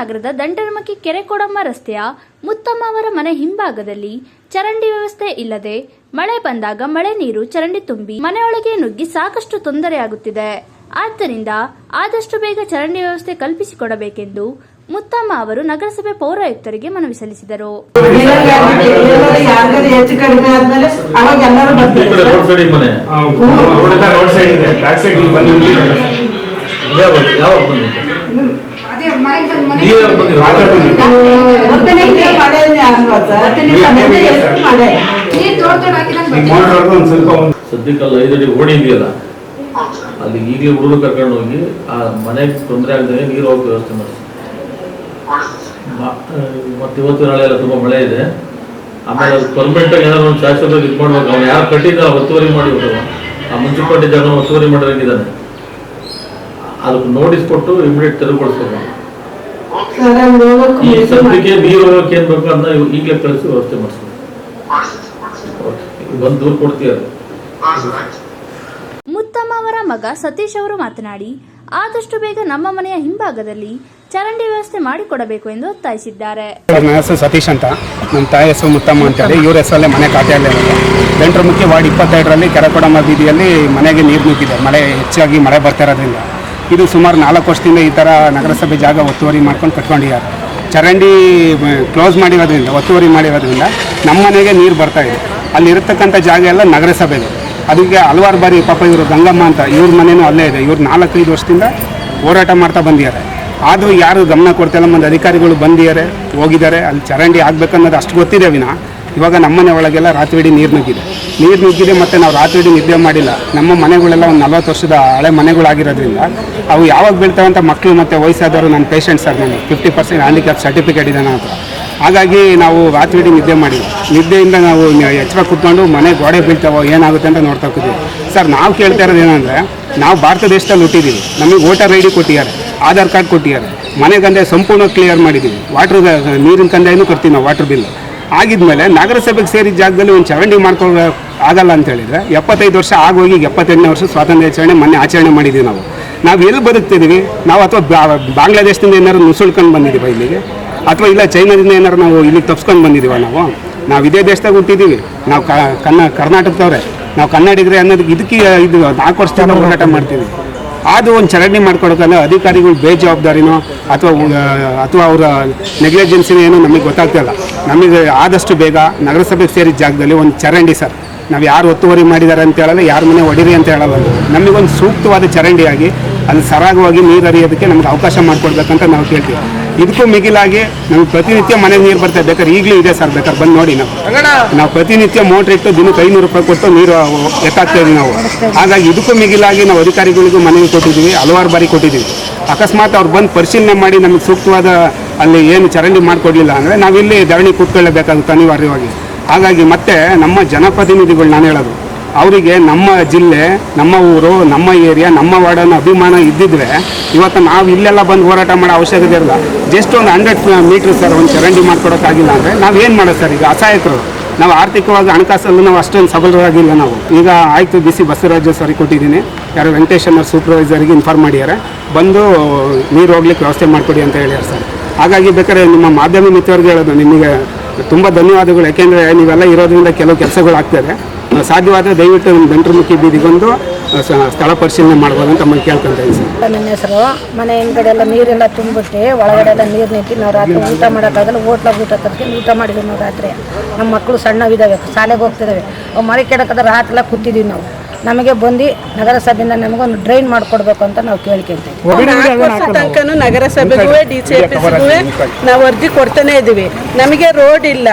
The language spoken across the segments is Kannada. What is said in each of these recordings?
ನಗರದ ದಂಡರಮಕ್ಕಿ ಕೆರೆಕೊಡಮ್ಮ ರಸ್ತೆಯ ಮುತ್ತಮ್ಮ ಅವರ ಮನೆ ಹಿಂಭಾಗದಲ್ಲಿ ಚರಂಡಿ ವ್ಯವಸ್ಥೆ ಇಲ್ಲದೆ ಮಳೆ ಬಂದಾಗ ಮಳೆ ನೀರು ಚರಂಡಿ ತುಂಬಿ ಮನೆಯೊಳಗೆ ನುಗ್ಗಿ ಸಾಕಷ್ಟು ತೊಂದರೆಯಾಗುತ್ತಿದೆ. ಆದ್ದರಿಂದ ಆದಷ್ಟು ಬೇಗ ಚರಂಡಿ ವ್ಯವಸ್ಥೆ ಕಲ್ಪಿಸಿಕೊಡಬೇಕೆಂದು ಮುತ್ತಮ್ಮ ಅವರು ನಗರಸಭೆ ಪೌರಾಯುಕ್ತರಿಗೆ ಮನವಿ ಸಲ್ಲಿಸಿದರು. ಯಾವಾಗ ಯಾವಾಗ ಐದು ಅಡಿ ಓಡಿ ಸದ್ಯಕ್ಕಲ್ಲ ಐದಡಿ ಇದೆಯಲ್ಲ? ಅಲ್ಲಿ ಈಗಲೇ ಹುಡುಗರು ಕರ್ಕೊಂಡು ಹೋಗಿ ಆ ಮನೆಗೆ ತೊಂದರೆ ಆಗದೆ ನೀರು ಹೋಗಿ ವ್ಯವಸ್ಥೆ ಮಾಡಿ ಮತ್ತೆ ಇವತ್ತು ನಾಳೆ ಎಲ್ಲ ತುಂಬಾ ಮಳೆ ಇದೆ. ಆಮೇಲೆ ಪರ್ಮನೆಂಟ್ ಆಗಿ ಏನಾದ್ರು ಒಂದು ಶಾಶ್ವತ ಇದು ಮಾಡ್ಬೇಕು. ಅವ್ನು ಯಾರು ಕಟ್ಟಿದ್ದ ಒತ್ತುವರಿ ಮಾಡಿ ಆ ಆ ಮುನ್ಸಿಪಾಲಿಟಿ ಜಾಗ ಒತ್ತುವರಿ ಮಾಡಿರಂಗಿದ್ದಾನೆ ಅದಕ್ಕೆ ನೋಟಿಸ್ ಕೊಟ್ಟು ಇಮಿಡಿಯೇಟ್ ತೆರವುಗೊಳಿಸ್ಬೇಕು. ಈ ಸದ್ಯಕ್ಕೆ ನೀರು ಏನ್ ಬೇಕು ಅದನ್ನ ಈಗಲೇ ಕಳಿಸಿ ವ್ಯವಸ್ಥೆ ಮಾಡಿಸ್ಬೇಕು ಬಂದು ದೂರ ಕೊಡ್ತೀರ ಮುತ್ತಮ್ಮ ಅವರ ಮಗ ಸತೀಶ್ ಅವರು ಮಾತನಾಡಿ ಆದಷ್ಟು ಬೇಗ ನಮ್ಮ ಮನೆಯ ಹಿಂಭಾಗದಲ್ಲಿ ಚರಂಡಿ ವ್ಯವಸ್ಥೆ ಮಾಡಿಕೊಡಬೇಕು ಎಂದು ಒತ್ತಾಯಿಸಿದ್ದಾರೆ. ನನ್ನ ಹೆಸರು ಸತೀಶ್ ಅಂತ ನಮ್ಮ ತಾಯಿ ಹೆಸರು ಮುತ್ತಮ್ಮ ಅಂತೇಳಿ ಇವ್ರ ಹೆಸರಲ್ಲೇ ಮನೆ ಖಾತೆಯಲ್ಲೇ ಬೆಂಟ್ರ ಮುಖ್ಯ ವಾರ್ಡ್ ಇಪ್ಪತ್ತೆರಡರಲ್ಲಿ ಕೆರಕೊಡಮ್ಮ ಬೀದಿಯಲ್ಲಿ ಮನೆಗೆ ನೀರು ನುಗ್ಗಿದೆ ಮಳೆ ಹೆಚ್ಚಾಗಿ ಮಳೆ ಬರ್ತಾ ಇರೋದ್ರಿಂದ. ಇದು ಸುಮಾರು ನಾಲ್ಕು ವರ್ಷದಿಂದ ಈ ಥರ ನಗರಸಭೆ ಜಾಗ ಒತ್ತುವರಿ ಮಾಡ್ಕೊಂಡು ಕಟ್ಕೊಂಡಿದ್ದಾರೆ. ಚರಂಡಿ ಕ್ಲೋಸ್ ಮಾಡಿರೋದ್ರಿಂದ, ಒತ್ತುವರಿ ಮಾಡಿರೋದ್ರಿಂದ ನಮ್ಮ ಮನೆಗೆ ನೀರು ಬರ್ತಾ ಇದೆ. ಅಲ್ಲಿ ಇರತಕ್ಕಂಥ ಜಾಗ ಎಲ್ಲ ನಗರಸಭೆದು. ಅದಕ್ಕೆ ಹಲವಾರು ಬಾರಿ ಪಾಪ ಇವರು ಗಂಗಮ್ಮ ಅಂತ, ಇವ್ರ ಮನೆಯೂ ಅಲ್ಲೇ ಇದೆ. ಇವ್ರು ನಾಲ್ಕೈದು ವರ್ಷದಿಂದ ಹೋರಾಟ ಮಾಡ್ತಾ ಬಂದಿದ್ದಾರೆ. ಆದರೂ ಯಾರು ಗಮನ ಕೊಡ್ತಾಯಿಲ್ಲ ಒಂದು ಅಧಿಕಾರಿಗಳು ಬಂದಿದ್ದಾರೆ, ಹೋಗಿದ್ದಾರೆ. ಅಲ್ಲಿ ಚರಂಡಿ ಆಗಬೇಕನ್ನೋದು ಅಷ್ಟು ಗೊತ್ತಿದೆ ವಿನ. ಇವಾಗ ನಮ್ಮನೆ ಒಳಗೆಲ್ಲ ರಾತ್ರಿ ಇಡೀ ನೀರು ನುಗ್ಗಿದೆ. ನೀರು ನುಗ್ಗಿದೆ ಮತ್ತು ನಾವು ರಾತ್ರಿ ಇಡೀ ನಿದ್ದೆ ಮಾಡಿಲ್ಲ. ನಮ್ಮ ಮನೆಗಳೆಲ್ಲ ಒಂದು ನಲ್ವತ್ತು ವರ್ಷದ ಹಳೆ ಮನೆಗಳಾಗಿರೋದ್ರಿಂದ ಅವು ಯಾವಾಗ ಬೀಳ್ತಾವಂತ ಮಕ್ಕಳು ಮತ್ತು ವಯಸ್ಸಾದವರು ನನ್ನ ಪೇಷಂಟ್ ಸರ್ ನನಗೆ. ಫಿಫ್ಟಿ ಪರ್ಸೆಂಟ್ ಹ್ಯಾಂಡಿಕ್ಯಾಪ್ ಸರ್ಟಿಫಿಕೇಟ್ ಇದೆ ಹತ್ರ. ಹಾಗಾಗಿ ನಾವು ರಾತ್ರಿ ಇಡೀ ನಿದ್ದೆ ಮಾಡಿಲ್ಲ. ನಿದ್ದೆಯಿಂದ ನಾವು ಎಚ್ಚರ ಕೂತ್ಕೊಂಡು ಮನೆ ಗೋಡೆ ಬೀಳ್ತಾವೋ ಏನಾಗುತ್ತೆ ಅಂತ ನೋಡ್ತಾ ಕೂತೀವಿ ಸರ್ ನಾವು ಕೇಳ್ತಾ ಇರೋದು ಏನಂದರೆ, ನಾವು ಭಾರತ ದೇಶದಲ್ಲಿ ಹುಟ್ಟಿದ್ದೀವಿ ನಮಗೆ ವೋಟರ್ ಐ ಡಿ ಕೊಟ್ಟಿದ್ದಾರೆ. ಆಧಾರ್ ಕಾರ್ಡ್ ಕೊಟ್ಟಿದ್ದಾರೆ. ಮನೆ ಸಂಪೂರ್ಣ ಕ್ಲಿಯರ್ ಮಾಡಿದ್ದೀವಿ ವಾಟ್ರ್ ನೀರಿನ ಕಂದಾಯನೂ ಕೊಡ್ತೀವಿ ನಾವು ವಾಟ್ರ್ ಬಿಲ್ ಆಗಿದ್ಮೇಲೆ ನಗರಸಭೆಗೆ ಸೇರಿದ ಜಾಗದಲ್ಲಿ ಒಂದು ಚರಂಡಿ ಮಾಡ್ಕೊಳ್ಳೋ ಆಗಲ್ಲ ಅಂತ ಹೇಳಿದ್ರೆ ಎಪ್ಪತ್ತೈದು ವರ್ಷ ಆಗೋಗಿ ಎಪ್ಪತ್ತೆಂಟನೇ ವರ್ಷ ಸ್ವಾತಂತ್ರ್ಯ ಆಚರಣೆ, ಮೊನ್ನೆ ಆಚರಣೆ ಮಾಡಿದ್ದೀವಿ ನಾವು. ನಾವು ಎಲ್ಲಿ ಬದುಕ್ತಿದ್ದೀವಿ? ನಾವು ಅಥವಾ ಬಾಂಗ್ಲಾದೇಶದಿಂದ ಏನಾದ್ರು ನುಸುಳ್ಕೊಂಡು ಬಂದಿದ್ದೀವಿ ಇಲ್ಲಿಗೆ? ಅಥವಾ ಇಲ್ಲ ಚೈನಾದಿಂದ ಏನಾರು ನಾವು ಇಲ್ಲಿಗೆ ತಪ್ಸ್ಕೊಂಡು ಬಂದಿದ್ದೀವ ನಾವು? ನಾವು ಇದೇ ದೇಶದಾಗ ಹುಟ್ಟಿದ್ದೀವಿ. ನಾವು ಕನ್ನ ಕರ್ನಾಟಕದವ್ರೆ. ನಾವು ಕನ್ನಡಿಗರೇ ಅನ್ನೋದಕ್ಕೆ ಇದಕ್ಕೆ ಇದು ನಾಲ್ಕು ವರ್ಷದಿಂದ ಹೋರಾಟ ಮಾಡ್ತೀವಿ. ಅದು ಒಂದು ಚರಂಡಿ ಮಾಡ್ಕೊಡೋಕಲ್ಲ ಅಧಿಕಾರಿಗಳು ಬೇಜವಾಬ್ದಾರಿನೋ ಅಥವಾ ಅಥವಾ ಅವರ ನೆಗ್ಲಿಜೆನ್ಸಿನೋ ಏನೋ ನಮಗೆ ಗೊತ್ತಾಗ್ತಿಲ್ಲ ನಮಗೆ ಆದಷ್ಟು ಬೇಗ ನಗರಸಭೆಗೆ ಸೇರಿದ ಜಾಗದಲ್ಲಿ ಒಂದು ಚರಂಡಿ ಸರ್. ನಾವು ಯಾರು ಒತ್ತುವರಿ ಮಾಡಿದ್ದಾರೆ ಅಂತ ಹೇಳಲ್ಲ, ಯಾರ ಮನೆ ಹೊಡಿರಿ ಅಂತ ಹೇಳಲ್ಲ ನಮಗೊಂದು ಸೂಕ್ತವಾದ ಚರಂಡಿಯಾಗಿ, ಅಲ್ಲಿ ಸರಾಗವಾಗಿ ನೀರು ಹರಿಯೋದಕ್ಕೆ ನಮಗೆ ಅವಕಾಶ ಮಾಡಿಕೊಡ್ಬೇಕಂತ ನಾವು ಕೇಳ್ತೀವಿ. ಇದಕ್ಕೂ ಮಿಗಿಲಾಗಿ ನಮ್ಗೆ ಪ್ರತಿನಿತ್ಯ ಮನೆಗೆ ನೀರು ಬರ್ತಾ ಬೇಕಾದ್ರೆ ಈಗಲೂ ಇದೆ ಸರ್ ಬೇಕಾದ್ರೆ ಬಂದು ನೋಡಿ ನಾವು. ನಾವು ಪ್ರತಿನಿತ್ಯ ಮೋಟ್ರ್ ಇಟ್ಟು ದಿನಕ್ಕೆ ಐನೂರು ರೂಪಾಯಿ ಕೊಟ್ಟು ನೀರು ಎತ್ತಾಕ್ತಾ ಇದೀವಿ ನಾವು. ಹಾಗಾಗಿ ಇದಕ್ಕೂ ಮಿಗಿಲಾಗಿ ನಾವು ಅಧಿಕಾರಿಗಳಿಗೂ ಮನವಿ ಕೊಟ್ಟಿದ್ದೀವಿ ಹಲವಾರು ಬಾರಿ ಕೊಟ್ಟಿದ್ದೀವಿ. ಅಕಸ್ಮಾತ್ ಅವ್ರು ಬಂದು ಪರಿಶೀಲನೆ ಮಾಡಿ ನಮಗೆ ಸೂಕ್ತವಾದ ಅಲ್ಲಿ ಏನು ಚರಂಡಿ ಮಾಡಿಕೊಡ್ಲಿಲ್ಲ ಅಂದರೆ ನಾವಿಲ್ಲಿ ಧರಣಿ ಕೂತ್ಕೊಳ್ಳಬೇಕಾಗುತ್ತೆ ಅನಿವಾರ್ಯವಾಗಿ. ಹಾಗಾಗಿ ಮತ್ತೆ ನಮ್ಮ ಜನಪ್ರತಿನಿಧಿಗಳು ನಾನು ಹೇಳೋದು ಅವರಿಗೆ ನಮ್ಮ ಜಿಲ್ಲೆ, ನಮ್ಮ ಊರು, ನಮ್ಮ ಏರಿಯಾ, ನಮ್ಮ ವಾರ್ಡನ್ನು ಅಭಿಮಾನ ಇದ್ದಿದ್ರೆ ಇವತ್ತು ನಾವು ಇಲ್ಲೆಲ್ಲ ಬಂದು ಹೋರಾಟ ಮಾಡೋ ಅವಶ್ಯಕತೆ ಇಲ್ಲ. ಜಸ್ಟ್ ಒಂದು ಹಂಡ್ರೆಡ್ ಮೀಟ್ರ್ ಸರ್ ಒಂದು ಚರಂಡಿ ಮಾಡ್ಕೊಡೋಕ್ಕಾಗಿಲ್ಲ ಅಂದರೆ ನಾವು ಏನು ಮಾಡೋದು ಸರ್ ಈಗ? ಅಸಹಾಯಕರು. ನಾವು ಆರ್ಥಿಕವಾಗಿ ಹಣಕಾಸಲ್ಲೂ ನಾವು ಅಷ್ಟೊಂದು ಸಬಲರಾಗಿಲ್ಲ ನಾವು. ಈಗ ಆಯಿತು ಬಿ ಸಿ ಬಸವರಾಜ ಸರಿ ಕೊಟ್ಟಿದ್ದೀನಿ. ಯಾರು ವೆಂಕಟೇಶ್ ಅನ್ನೋ ಸೂಪರ್ವೈಸರ್ಗೆ ಇನ್ಫಾರ್ಮ್ ಮಾಡಿದ್ದಾರೆ. ಬಂದು ನೀರು ಹೋಗ್ಲಿಕ್ಕೆ ವ್ಯವಸ್ಥೆ ಮಾಡಿಕೊಡಿ ಅಂತ ಹೇಳ್ಯಾರ ಸರ್. ಹಾಗಾಗಿ ಬೇಕಾದ್ರೆ ನಿಮ್ಮ ಮಾಧ್ಯಮ ಮಿತ್ರರಿಗೆ ಹೇಳೋದು ನಿಮಗೆ ತುಂಬ ಧನ್ಯವಾದಗಳು. ಯಾಕೆಂದರೆ ನೀವೆಲ್ಲ ಇರೋದ್ರಿಂದ ಕೆಲವು ಕೆಲಸಗಳು ಆಗ್ತದೆ ಸಾಧ್ಯವಾದರೆ ದಯವಿಟ್ಟು ನಮ್ಮ ಬೆಂಟ್ರಮುಖಿ ಬೀದಿಗೆ ಬಂದು ಸ್ಥಳ ಪರಿಶೀಲನೆ ಮಾಡ್ಬೋದು ಅಂತ ಮನೆ ಕೇಳ್ಕೊಂತ ಸರ್. ನನ್ನ ಹೆಸರು ಮನೆ ಹಿಂದ್ಗಡೆ ಎಲ್ಲ ನೀರೆಲ್ಲ ತುಂಬಿಟ್ಟು ಒಳಗಡೆ ಎಲ್ಲ ನೀರು ನಿಂತು ನಾವು ರಾತ್ರಿ ಊಟ ಮಾಡೋಕ್ಕಾಗಲ್ಲ ಹೋಟ್ಲಾಗ ಊಟ ತರ್ತೀನಿ ಊಟ ಮಾಡಿದ್ವಿ ನಾವು ರಾತ್ರಿ. ನಮ್ಮ ಮಕ್ಕಳು ಸಣ್ಣವಿದ್ದಾವೆ ಶಾಲೆಗೆ ಹೋಗ್ತಿದ್ದಾವೆ ಅವು ಮಳೆ ಕೆಡಕದ ರಾತ್ರೆಲ್ಲ ಕೂತಿದ್ದೀವಿ ನಾವು. ನಮಗೆ ಬಂದು ನಗರಸಭೆಯಿಂದ ನಮಗೊಂದು ಡ್ರೈನ್ ಮಾಡಿಕೊಡ್ಬೇಕು ಅಂತ ನಾವು ಕೇಳ್ಕೊಂತೀವಿ ತನಕನೂ ನಗರಸಭೆಗೂ ಡಿ ಸಿ ಎಫ್ ನಾವು ಅರ್ಜಿ ಕೊಡ್ತಾನೆ ಇದ್ದೀವಿ ನಮಗೆ ರೋಡ್ ಇಲ್ಲ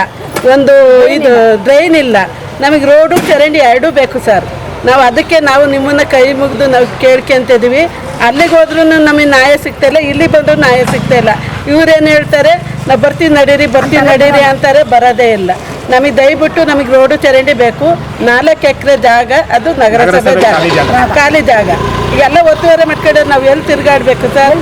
ಒಂದು ಇದು ಡ್ರೈನ್ ಇಲ್ಲ. ನಮಗೆ ರೋಡು ಚರಂಡಿ ಎರಡೂ ಬೇಕು ಸರ್. ನಾವು ಅದಕ್ಕೆ ನಾವು ನಿಮ್ಮನ್ನ ಕೈ ಮುಗಿದು ನಾವು ಕೇಳ್ಕೊಂತಿದ್ದೀವಿ. ಅಲ್ಲಿಗೆ ಹೋದ್ರೂ ನಮಗೆ ನ್ಯಾಯ ಸಿಗ್ತಾ ಇಲ್ಲ ಇಲ್ಲಿ ಬಂದರೂ ನ್ಯಾಯ ಸಿಗ್ತಾ ಇಲ್ಲ. ಇವ್ರೇನು ಹೇಳ್ತಾರೆ? ನಾವು ಬರ್ತೀವಿ ನಡೀರಿ ಬರ್ತೀವಿ ನಡೀರಿ ಅಂತಾರೆ ಬರೋದೇ ಇಲ್ಲ. ನಮಗೆ ದಯವಿಟ್ಟು ನಮಗೆ ರೋಡು ಚರಂಡಿ ಬೇಕು. ನಾಲ್ಕು ಎಕರೆ ಜಾಗ ಅದು ನಗರಸಭೆ ಜಾಗ. ಖಾಲಿ ಜಾಗ. ಈಗೆಲ್ಲ ಒತ್ತುವರಿ ಮಾಡ್ಕೊಂಡ್ರೆ ನಾವು ಎಲ್ಲಿ ತಿರುಗಾಡ್ಬೇಕು ಸರ್?